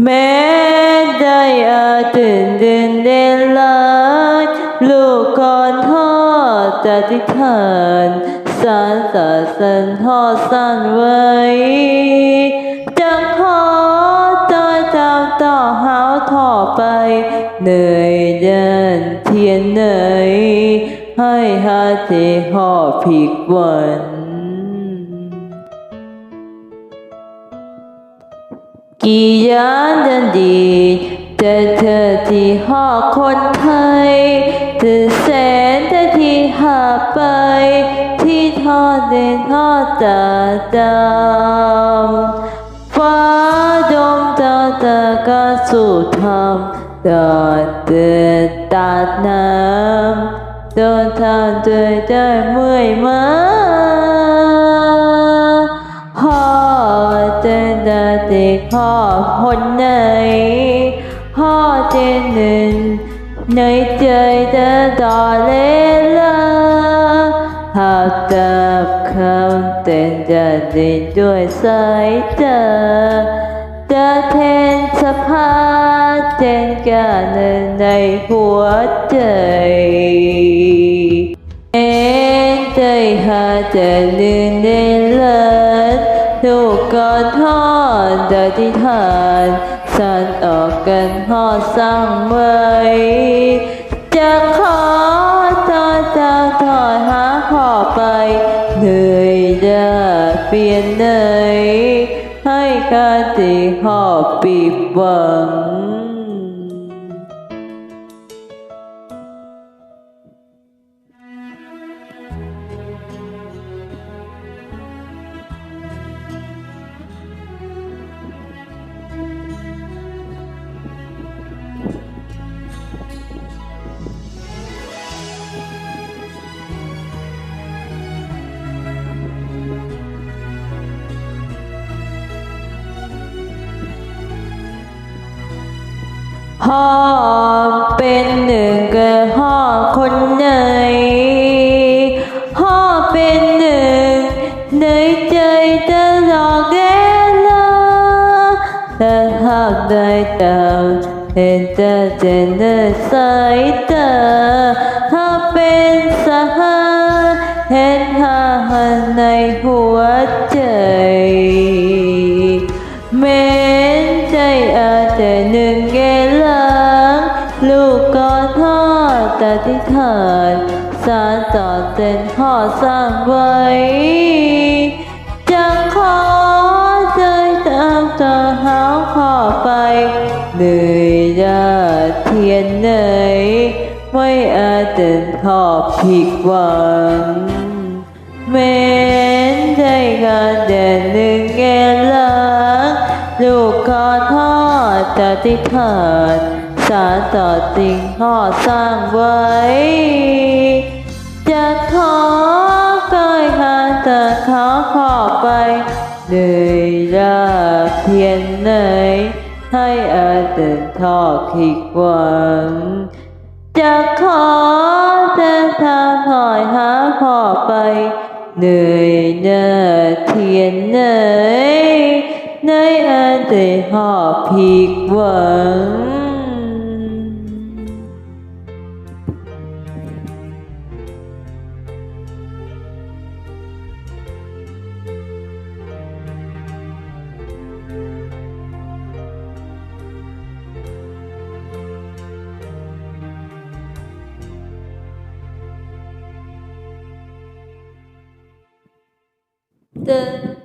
แม้ได้อาตื่นเดินเด่นลายลูกก่อนทอดจะทิฐานสารสาสันทอดสั้นไว้จะขอต่อเจ้าต่อหาวท่อไปเหนื่อยเดินเทียนเหนื่อยให้หาเทหอผิกวัน กี่ยานดินดีแต่เธอที่หอคนไทยเธอแสนเธอที่หาไป ที่ทอดเดนทอดตาดำฟ้าดมตาตาก็สู่ทำตอดเตือนตาดน้ำเดินทางโดยได้เมื่อยมา ดาเด็กพ่อคนไหน พ่อเจนหนึ่งในใจเธอต่อเลลาหากตับคำเต้นจะดินด้วยสายตาจะเทนสภาเจนกันในหัวใจเอ็นใจหาจะลืนเดินเลิศลูกก่ อนทอดดที่ทานสันออกกันหอดสร้างไว้จะขอตอนจะถอยหาขอไปเหนื่อยจะเปลี่ยนเหนยให้การที่หอบปีบหวัง พ่อเป็นหนึ่งกับพ่อคนไหนพ่อเป็นหนึ่งในใจตลอดเวลาแต่หากได้ตามเห็นแต่เจนในสายตาหาเป็นสหายเห็นหาหันในหัวใจ ลูกก่อนพ่อตาธิษฐานสารต่อเต้นพ่อสร้างไว้ จะขอใจตามต่อหาพ่อไปเหนื่อยยาเทียนเหนื่อยไม่อาจจะทอผิดหวังเม้นได้การเด่นหนึ่งแกลังลูกขอทอดจะติฐาน สาต่อจริงพ่อสร้างไว้ จะขอกายหาแต่ขาขอไปเหนื่อยยากเพียงไหนให้อาจจะทอดผิดหวัง จะขอแต่ทาหอยหาพ่อไปเหนื่อยเนื้อเทียนเหนื่อยในอันแต่หอบผิดหวัง 的